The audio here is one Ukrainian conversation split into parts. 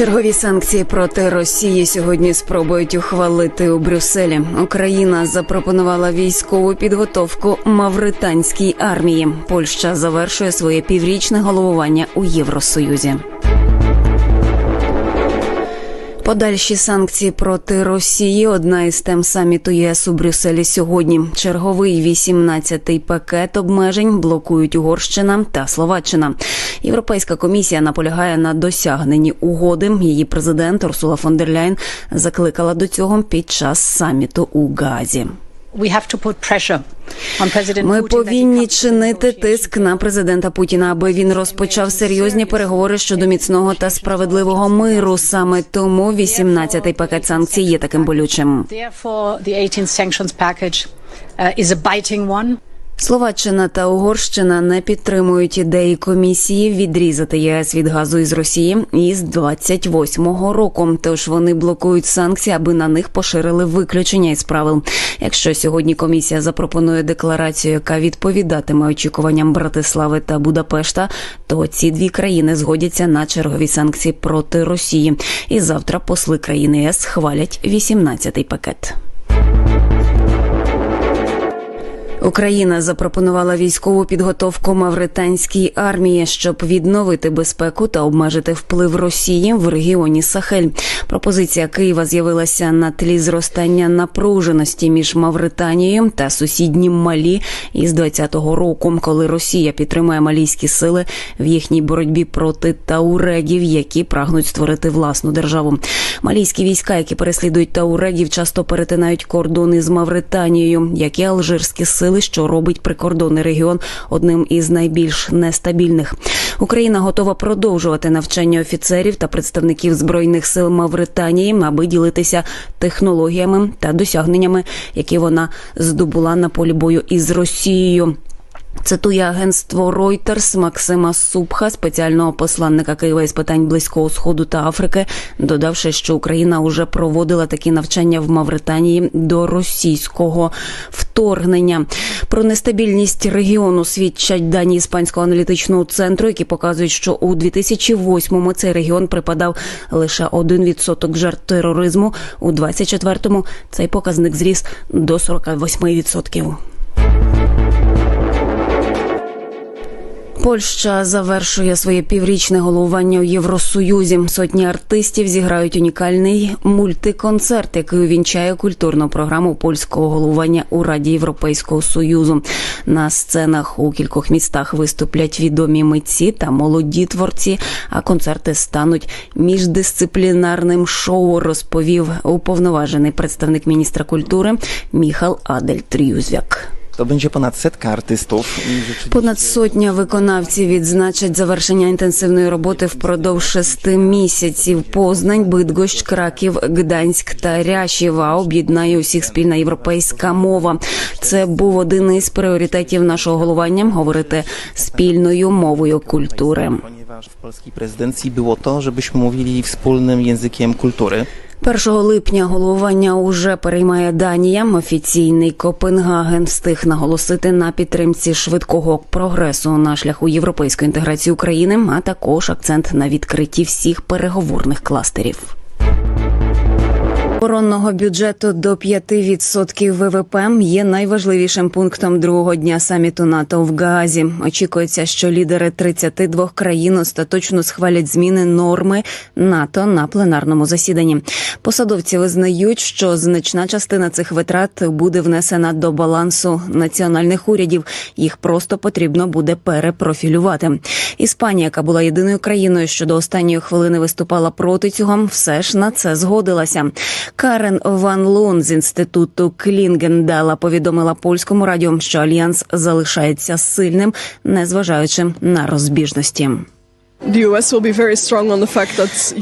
Чергові санкції проти Росії сьогодні спробують ухвалити у Брюсселі. Україна запропонувала військову підготовку мавританській армії. Польща завершує своє піврічне головування у Євросоюзі. Подальші санкції проти Росії одна із тем саміту ЄС у Брюсселі сьогодні. Черговий 18-й пакет обмежень блокують Угорщина та Словаччина. Європейська комісія наполягає на досягненні угоди. Її президент Урсула фон дер Ляйн закликала до цього під час саміту у Газі. Ми повинні чинити тиск на президента Путіна, аби він розпочав серйозні переговори щодо міцного та справедливого миру. Саме тому 18-й пакет санкцій є таким болючим. Therefore, the 18th sanctions package is a biting one. Словаччина та Угорщина не підтримують ідеї комісії відрізати ЄС від газу із Росії із 28-го року. Тож вони блокують санкції, аби на них поширили виключення із правил. Якщо сьогодні комісія запропонує декларацію, яка відповідатиме очікуванням Братислави та Будапешта, то ці дві країни згодяться на чергові санкції проти Росії. І завтра посли країни ЄС схвалять 18-й пакет. Україна запропонувала військову підготовку мавританській армії, щоб відновити безпеку та обмежити вплив Росії в регіоні Сахель. Пропозиція Києва з'явилася на тлі зростання напруженості між Мавританією та сусіднім Малі із 20-го року, коли Росія підтримує малійські сили в їхній боротьбі проти таурегів, які прагнуть створити власну державу. Малійські війська, які переслідують таурегів, часто перетинають кордони з Мавританією, як і алжирські сили, що робить прикордонний регіон одним із найбільш нестабільних. Україна готова продовжувати навчання офіцерів та представників збройних сил Мавританії, аби ділитися технологіями та досягненнями, які вона здобула на полі бою із Росією. Цитує агентство Reuters Максима Супха, спеціального посланника Києва із питань близького сходу та Африки, додавши, що Україна вже проводила такі навчання в Мавританії до російського вторгнення. Про нестабільність регіону свідчать дані іспанського аналітичного центру, які показують, що у 2008-му цей регіон припадав лише 1% жертв тероризму. У 24-му цей показник зріс до 48%. Польща завершує своє піврічне головування у Євросоюзі. Сотні артистів зіграють унікальний мультиконцерт, який увінчає культурну програму польського головування у Раді Європейського союзу. На сценах у кількох містах виступлять відомі митці та молоді творці. А концерти стануть міждисциплінарним шоу. Розповів уповноважений представник міністра культури Міхал Адель Трюзвяк. To będzie ponad setka artystów. Понад сотня виконавців відзначать завершення інтенсивної роботи впродовж шести місяців. Познань, Бидгощ, Краків, Гданськ та Рящєва об'єднає усіх спільна європейська мова. Це був один із пріоритетів нашого головування говорити спільною мовою культури. Ponieważ w polskiej prezydencji było to, żebyśmy mówili wspólnym językiem kultury. 1 липня головування уже переймає Данія. Офіційний Копенгаген встиг наголосити на підтримці швидкого прогресу на шляху європейської інтеграції України, а також акцент на відкритті всіх переговорних кластерів. Оборонного бюджету до 5% ВВП є найважливішим пунктом другого дня саміту НАТО в Гаазі. Очікується, що лідери 32 країн остаточно схвалять зміни норми НАТО на пленарному засіданні. Посадовці визнають, що значна частина цих витрат буде внесена до балансу національних урядів. Їх просто потрібно буде перепрофілювати. Іспанія, яка була єдиною країною, що до останньої хвилини виступала проти цього, все ж на це згодилася. Карен Ван Лун з інституту Клінгендала повідомила польському радіо, що альянс залишається сильним, незважаючи на розбіжності.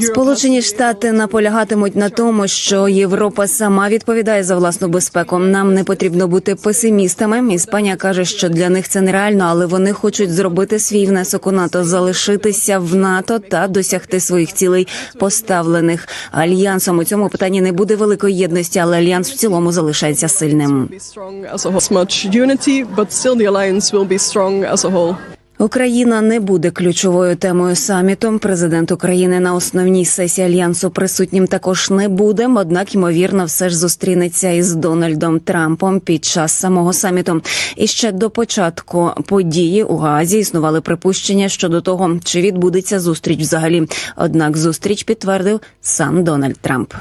Сполучені Штати наполягатимуть на тому, що Європа сама відповідає за власну безпеку. Нам не потрібно бути песимістами. Іспанія каже, що для них це нереально, але вони хочуть зробити свій внесок у НАТО, залишитися в НАТО та досягти своїх цілей, поставлених альянсом. У цьому питанні не буде великої єдності, але альянс в цілому залишається сильним. Україна не буде ключовою темою саміту. Президент України на основній сесії альянсу присутнім також не буде. Однак, ймовірно, все ж зустрінеться із Дональдом Трампом під час самого саміту. І ще до початку події у Гаазі існували припущення щодо того, чи відбудеться зустріч взагалі. Однак зустріч підтвердив сам Дональд Трамп.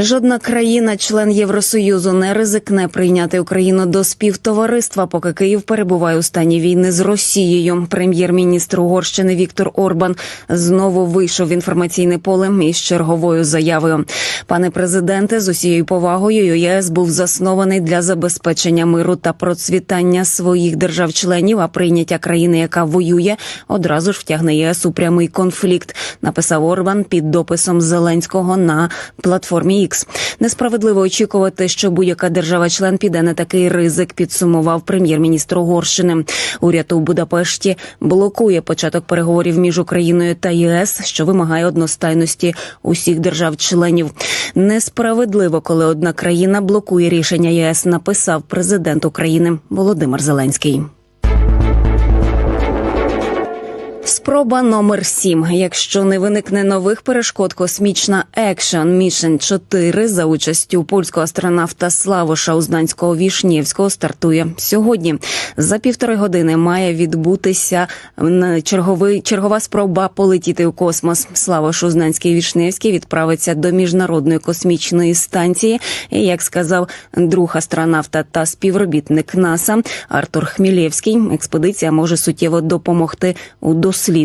Жодна країна, член Євросоюзу, не ризикне прийняти Україну до співтовариства, поки Київ перебуває у стані війни з Росією. Прем'єр-міністр Угорщини Віктор Орбан знову вийшов в інформаційне поле із черговою заявою. Пане президенте, з усією повагою ЄС був заснований для забезпечення миру та процвітання своїх держав-членів. А прийняття країни, яка воює, одразу ж втягне ЄС у прямий конфлікт. Написав Орбан під дописом Зеленського на платформі X. Несправедливо очікувати, що будь-яка держава-член піде на такий ризик. Підсумував прем'єр-міністр Угорщини. Уряд у Будапешті блокує початок переговорів між Україною та ЄС, що вимагає одностайності усіх держав-членів. Несправедливо, коли одна країна блокує рішення ЄС. Написав президент України Володимир Зеленський. Спроба номер сім. Якщо не виникне нових перешкод, космічна Action Mission 4 за участю польського астронавта Славоша Узнанського Вішнєвського стартує сьогодні. За півтори години має відбутися черговий чергова спроба полетіти у космос. Славош Узнанський Вішневський відправиться до міжнародної космічної станції. І як сказав друг астронавта та співробітник НАСА Артур Хмілєвський, експедиція може суттєво допомогти у дослідженні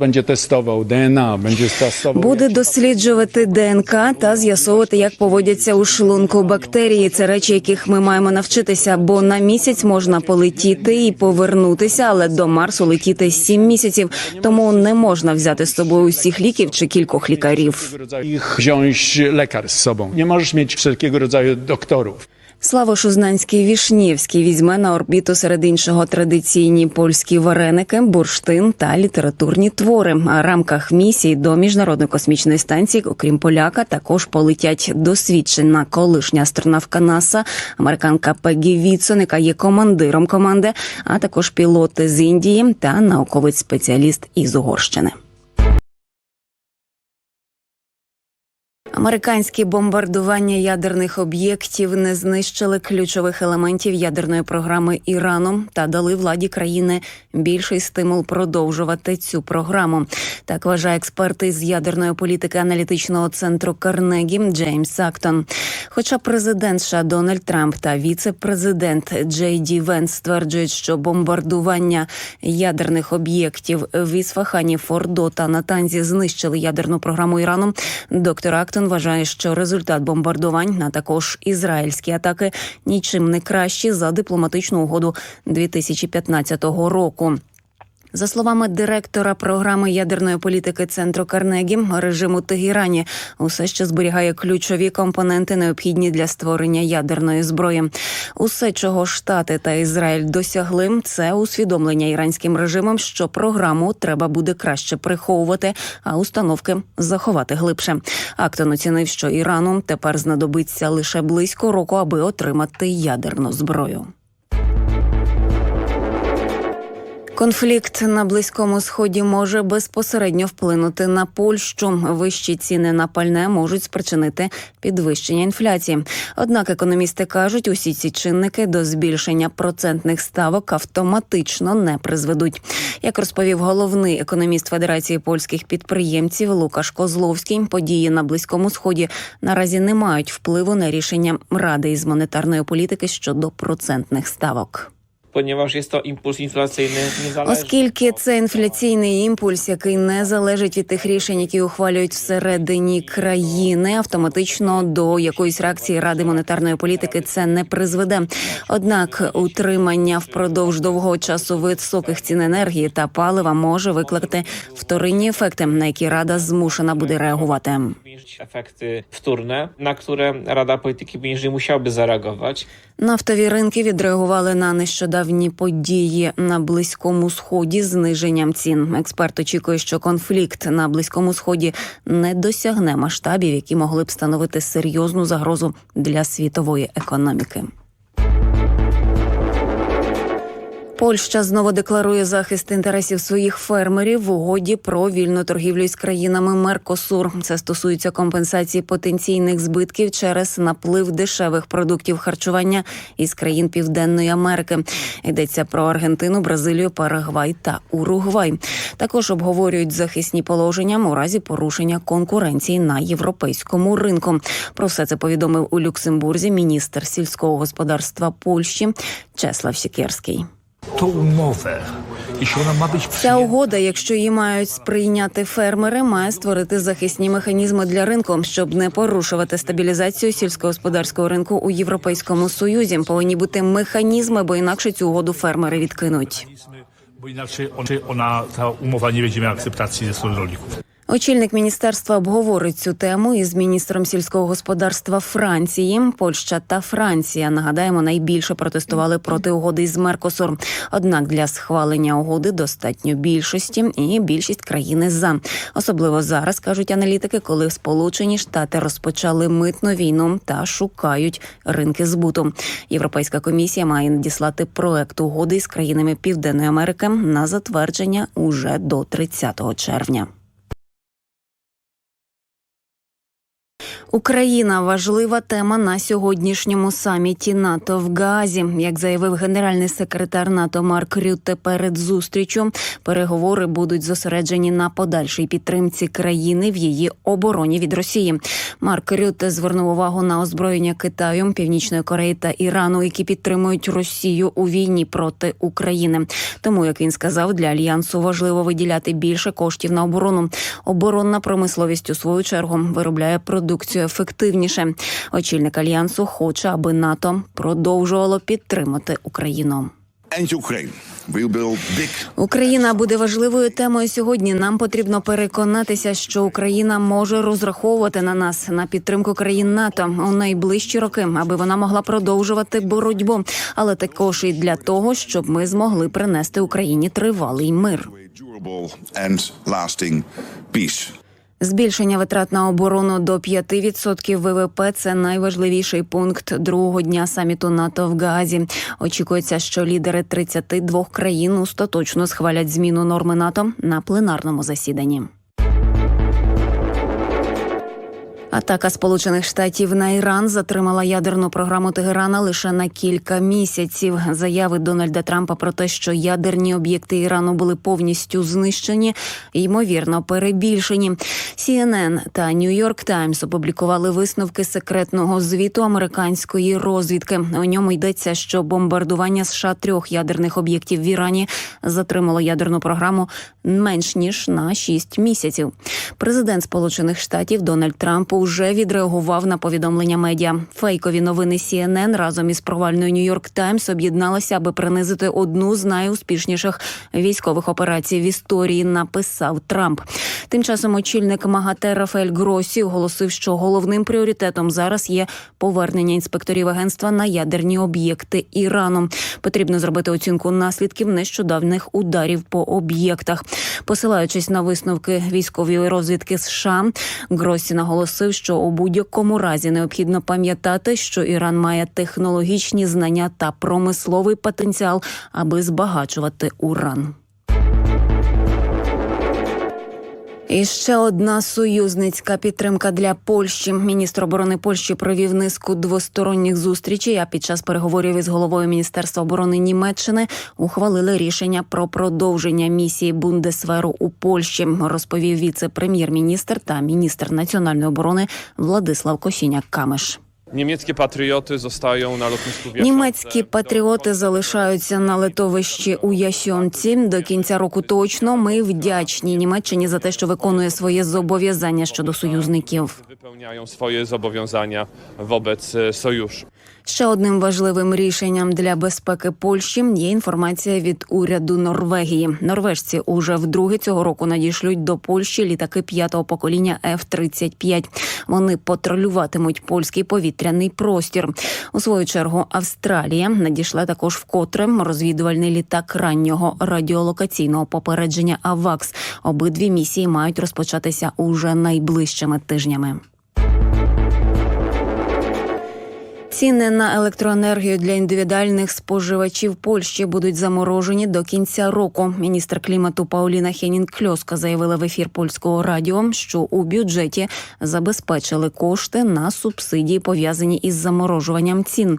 Będzie testował DNA, będzie testował. Буде досліджувати ДНК та з'ясовувати, як поводяться у шлунку бактерії. Це речі, яких ми маємо навчитися. Бо на місяць можна полетіти і повернутися, але до Марсу летіти сім місяців. Тому не можна взяти з собою усіх ліків чи кількох лікарів. Wziąć lekar z sobą. Nie możesz mieć wszelkiego rodzaju doktorów. Слава Шузнанський Вішнєвський візьме на орбіту серед іншого традиційні польські вареники, бурштин та літературні твори. А в рамках місії до міжнародної космічної станції, окрім поляка, також полетять досвідчена колишня астронавка НАСА, американка Пегі Вітсон, яка є командиром команди, а також пілоти з Індії та науковець спеціаліст із Угорщини. Американські бомбардування ядерних об'єктів не знищили ключових елементів ядерної програми Ірану та дали владі країни більший стимул продовжувати цю програму. Так вважає експерт із ядерної політики аналітичного центру Карнегі Джеймс Сактон. Хоча президент США Дональд Трамп та віце-президент Джей Ді Венс стверджують, що бомбардування ядерних об'єктів в Ісфахані, Фордо та Натанзі знищили ядерну програму Ірану. Доктор Актон вважає, що результат бомбардувань, а також ізраїльські атаки нічим не кращі за дипломатичну угоду 2015 року. За словами директора програми ядерної політики центру Карнегі, режим у Тегірані усе ще зберігає ключові компоненти, необхідні для створення ядерної зброї. Усе, чого Штати та Ізраїль досягли, це усвідомлення іранським режимом, що програму треба буде краще приховувати, а установки заховати глибше. Актон оцінив, що Ірану тепер знадобиться лише близько року, аби отримати ядерну зброю. Конфлікт на близькому сході може безпосередньо вплинути на Польщу. Вищі ціни на пальне можуть спричинити підвищення інфляції. Однак економісти кажуть, усі ці чинники до збільшення процентних ставок автоматично не призведуть. Як розповів головний економіст Федерації польських підприємців Лукаш Козловський, події на близькому сході наразі не мають впливу на рішення ради із монетарної політики щодо процентних ставок. Оскільки це інфляційний імпульс, який не залежить від тих рішень, які ухвалюють всередині країни, автоматично до якоїсь реакції ради монетарної політики це не призведе. Однак утримання впродовж довгого часу високих цін енергії та палива може викликати вторинні ефекти, на які рада змушена буде реагувати. Obniżyć efekty wtórne, na które Rada Polityki Pieniężnej musiałaby zareagować. Нафтові ринки відреагували на нещодавні події на близькому сході зниженням цін. Експерт очікує, що конфлікт на близькому сході не досягне масштабів, які могли б становити серйозну загрозу для світової економіки. Польща знову декларує захист інтересів своїх фермерів в угоді про вільну торгівлю з країнами Меркосур. Це стосується компенсації потенційних збитків через наплив дешевих продуктів харчування із країн Південної Америки. Йдеться про Аргентину, Бразилію, Парагвай та Уругвай. Також обговорюють захисні положення у разі порушення конкуренції на європейському ринку. Про все це повідомив у Люксембурзі міністр сільського господарства Польщі Чеслав Сікерський. Tą umowę, jeśli ona ma być Ця угода, якщо її мають сприйняти фермери, має створити захисні механізми для ринку, щоб не порушувати стабілізацію сільськогосподарського ринку у європейському союзі. Повинні бути механізми, бо інакше цю угоду фермери відкинуть. bo inaczej on, czy ona, ta umowa nie będzie miała akceptacji rolników. Очільник міністерства обговорить цю тему із міністром сільського господарства Франції. Польща та Франція нагадаємо найбільше протестували проти угоди з Меркосур. Однак для схвалення угоди достатньо більшості, і більшість країни за особливо зараз кажуть аналітики, коли Сполучені Штати розпочали митну війну та шукають ринки збуту. Європейська комісія має надіслати проект угоди з країнами Південної Америки на затвердження уже до 30 червня. Україна важлива тема на сьогоднішньому саміті НАТО в Гаазі. Як заявив генеральний секретар НАТО Марк Рютте перед зустрічю, переговори будуть зосереджені на подальшій підтримці країни в її обороні від Росії. Марк Рютте звернув увагу на озброєння Китаю, Північної Кореї та Ірану, які підтримують Росію у війні проти України. Тому, як він сказав, для альянсу важливо виділяти більше коштів на оборону. Оборонна промисловість у свою чергу виробляє продукцію ефективніше. Очільник альянсу хоче, аби НАТО продовжувало підтримати Україну. Україна буде важливою темою сьогодні. Нам потрібно переконатися, що Україна може розраховувати на нас на підтримку країн НАТО у найближчі роки, аби вона могла продовжувати боротьбу, але також і для того, щоб ми змогли принести Україні тривалий мир. Збільшення витрат на оборону до 5% ВВП – це найважливіший пункт другого дня саміту НАТО в Гаазі. Очікується, що лідери 32 країн остаточно схвалять зміну норми НАТО на пленарному засіданні. Атака Сполучених Штатів на Іран затримала ядерну програму Тегерана лише на кілька місяців. Заяви Дональда Трампа про те, що ядерні об'єкти Ірану були повністю знищені, ймовірно, перебільшені. CNN та New York Times опублікували висновки секретного звіту американської розвідки. У ньому йдеться, що бомбардування США трьох ядерних об'єктів в Ірані затримало ядерну програму менш ніж на 6 місяців. Президент Сполучених Штатів Дональд Трамп уже відреагував на повідомлення медіа. Фейкові новини CNN разом із провальною Нью-Йорк Таймс об'єдналися, аби принизити одну з найуспішніших військових операцій в історії. Написав Трамп. Тим часом очільник МАГАТЕ Рафаель Гросі оголосив, що головним пріоритетом зараз є повернення інспекторів агентства на ядерні об'єкти Ірану. Потрібно зробити оцінку наслідків нещодавних ударів по об'єктах. Посилаючись на висновки військової розвідки США, Гросі наголосив, що у будь-якому разі необхідно пам'ятати, що Іран має технологічні знання та промисловий потенціал, аби збагачувати уран. І ще одна союзницька підтримка для Польщі. Міністр оборони Польщі провів низку двосторонніх зустрічей. А під час переговорів із головою міністерства оборони Німеччини ухвалили рішення про продовження місії Бундесверу у Польщі. Розповів віце-прем'єр-міністр та міністр національної оборони Владислав Косіняк Камеш. Niemieckie патріоти зостають на lotnisku. Німецькі патріоти залишаються на литовищі у Ясьонці до кінця року. Точно ми вдячні Німеччині за те, що виконує своє зобов'язання щодо союзників. Виповняють своє зобов'язання вобець e, sojuszu. Ще одним важливим рішенням для безпеки Польщі є інформація від уряду Норвегії. Норвежці уже вдруге цього року надішлють до Польщі літаки п'ятого покоління F-35. Вони патрулюватимуть польський повітряний простір. У свою чергу Австралія надійшла також вкотре розвідувальний літак раннього радіолокаційного попередження АВАКС. Обидві місії мають розпочатися уже найближчими тижнями. Ціни на електроенергію для індивідуальних споживачів Польщі будуть заморожені до кінця року. Міністр клімату Пауліна Хенінг-Кльоска заявила в ефір польського радіо, що у бюджеті забезпечили кошти на субсидії, пов'язані із заморожуванням цін.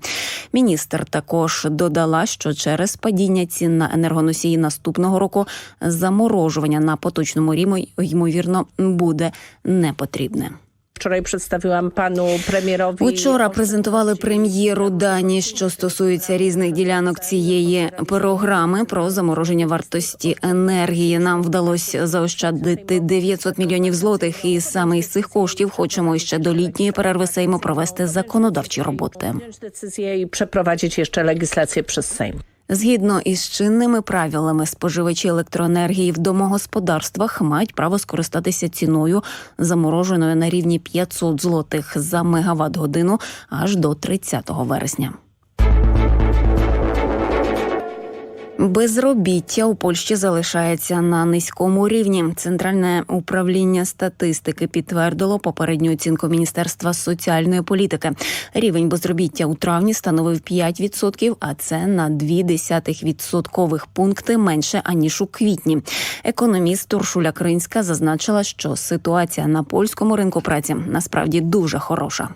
Міністр також додала, що через падіння цін на енергоносії наступного року заморожування на поточному рівні ймовірно буде не Wczoraj przedstawiłam panu premierowi. Учора презентували прем'єру дані, що стосуються різних ділянок цієї програми про замороження вартості енергії. Нам вдалося заощадити 900 мільйонів злотих, і саме із цих коштів хочемо ще до літньої перерви Сейму провести законодавчі роботи. i przeprowadzić jeszcze legislację przez Sejm. Згідно із чинними правилами, споживачі електроенергії в домогосподарствах мають право скористатися ціною, замороженою на рівні 500 злотих за мегаватт годину аж до 30 вересня. Безробіття у Польщі залишається на низькому рівні. Центральне управління статистики підтвердило попередню оцінку Міністерства соціальної політики. Рівень безробіття у травні становив 5%, а це на 0,2 відсоткових пункти менше аніж у квітні. Економіст Уршуля Кринська зазначила, що ситуація на польському ринку праці насправді дуже хороша.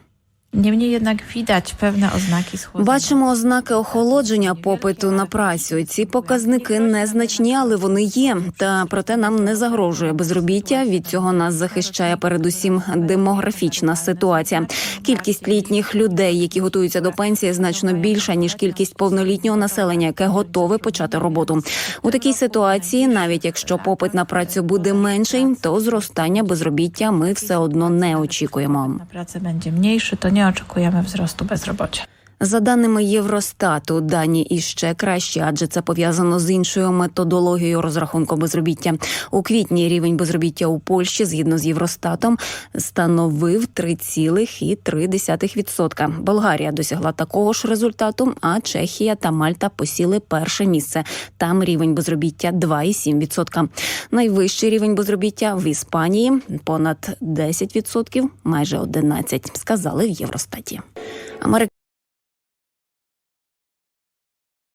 Niemniej jednak widać pewne oznaki schłodzenia. Бачимо ознаки охолодження попиту на працю. Ці показники незначні, але вони є. Та проте нам не загрожує безробіття. Від цього нас захищає передусім демографічна ситуація. Кількість літніх людей, які готуються до пенсії, значно більша ніж кількість повнолітнього населення, яке готове почати роботу. У такій ситуації, навіть якщо попит на працю буде менший, то зростання безробіття ми все одно не очікуємо. Na pracę będzie mniejszy, to oczekujemy wzrostu bezrobocia. За даними Євростату, дані іще кращі, адже це пов'язано з іншою методологією розрахунку безробіття. У квітні рівень безробіття у Польщі, згідно з Євростатом, становив 3,3%. Болгарія досягла такого ж результату. А Чехія та Мальта посіли перше місце. Там рівень безробіття 2,7%. Найвищий рівень безробіття в Іспанії понад 10%, майже 11%, сказали в Євростаті.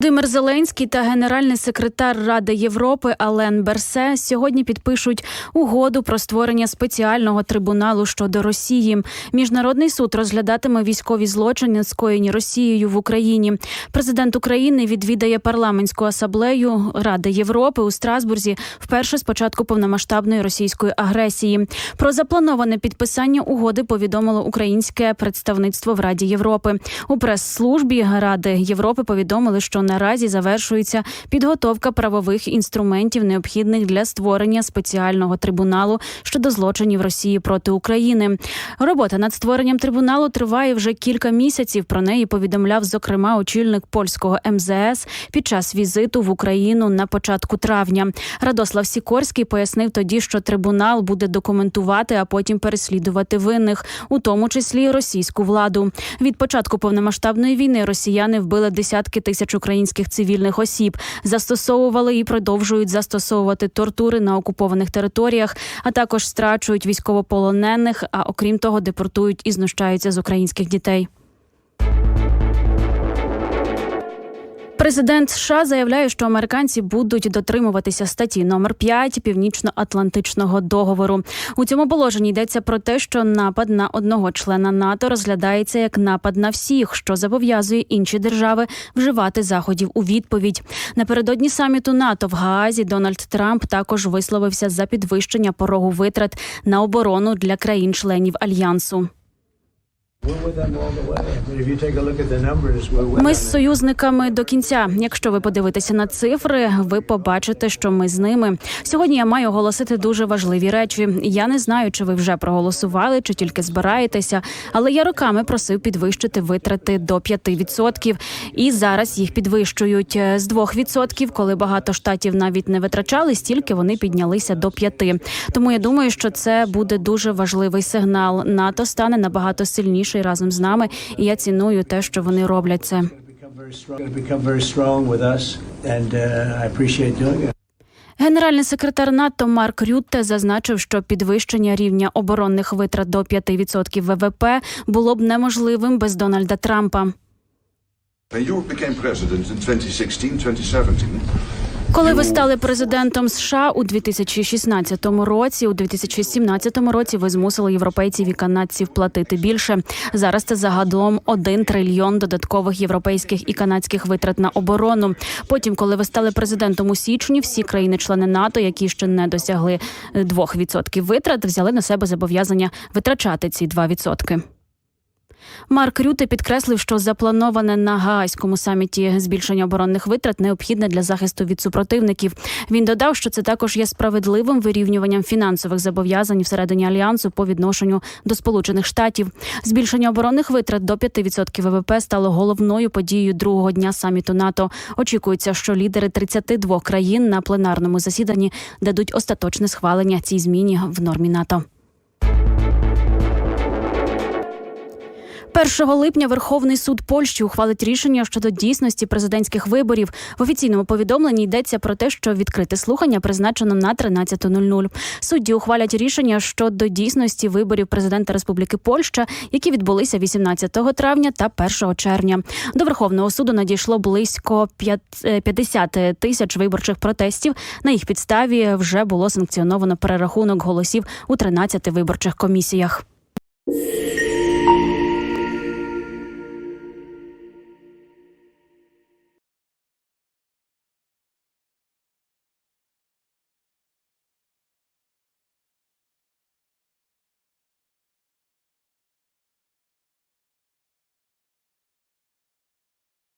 Володимир Зеленський та генеральний секретар Ради Європи Ален Берсе сьогодні підпишуть угоду про створення спеціального трибуналу щодо Росії. Міжнародний суд розглядатиме військові злочини, скоєні Росією в Україні. Президент України відвідає парламентську асамблею Ради Європи у Страсбурзі вперше з початку повномасштабної російської агресії. Про заплановане підписання угоди повідомило українське представництво в Раді Європи. У прес-службі Ради Європи повідомили, що наразі завершується підготовка правових інструментів, необхідних для створення спеціального трибуналу щодо злочинів Росії проти України. Робота над створенням трибуналу триває вже кілька місяців. Про неї повідомляв зокрема очільник польського МЗС під час візиту в Україну на початку травня. Радослав Сікорський пояснив тоді, що трибунал буде документувати, а потім переслідувати винних, у тому числі російську владу. Від початку повномасштабної війни росіяни вбили десятки тисяч українських цивільних осіб, застосовували і продовжують застосовувати тортури на окупованих територіях, а також страчують військовополонених. А окрім того, депортують і знущаються з українських дітей. Президент США заявляє, що американці будуть дотримуватися статті номер 5 північно-атлантичного договору. У цьому положенні йдеться про те, що напад на одного члена НАТО розглядається як напад на всіх, що зобов'язує інші держави вживати заходів у відповідь. Напередодні саміту НАТО в Гаазі Дональд Трамп також висловився за підвищення порогу витрат на оборону для країн-членів альянсу. Ми з союзниками до кінця. Якщо ви подивитеся на цифри, ви побачите, що ми з ними. Сьогодні я маю оголосити дуже важливі речі. Я не знаю, чи ви вже проголосували, чи тільки збираєтеся, але я роками просив підвищити витрати до 5%. І зараз їх підвищують з 2%, коли багато штатів навіть не витрачали стільки, вони піднялися до 5%. Тому я думаю, що це буде дуже важливий сигнал. НАТО стане набагато сильніший разом з нами, і я ціную те, що вони роблять це. Генеральний секретар НАТО Марк Рютте зазначив, що підвищення рівня оборонних витрат до 5% ВВП було б неможливим без Дональда Трампа. When you became president in 2016-2017, Коли ви стали президентом США у 2016 році, у 2017 році ви змусили європейців і канадців платити більше. Зараз це загалом 1 трильйон додаткових європейських і канадських витрат на оборону. Потім, коли ви стали президентом у січні, всі країни-члени НАТО, які ще не досягли е, 2% витрат, взяли на себе зобов'язання витрачати ці 2%. Марк Рюте підкреслив, що заплановане на Гаазькому саміті збільшення оборонних витрат необхідне для захисту від супротивників. Він додав, що це також є справедливим вирівнюванням фінансових зобов'язань всередині альянсу по відношенню до Сполучених Штатів. Збільшення оборонних витрат до 5% ВВП стало головною подією другого дня саміту НАТО. Очікується, що лідери 32 країн на пленарному засіданні дадуть остаточне схвалення цій зміні в нормі НАТО. 1 липня Верховний суд Польщі ухвалить рішення щодо дійсності президентських виборів. В офіційному повідомленні йдеться про те, що відкрите слухання призначено на 13.00. Судді ухвалять рішення щодо дійсності виборів президента Республіки Польща, які відбулися 18 травня та 1 червня. До Верховного суду надійшло близько 50 тисяч виборчих протестів. На їх підставі вже було санкціоновано перерахунок голосів у 13 виборчих комісіях.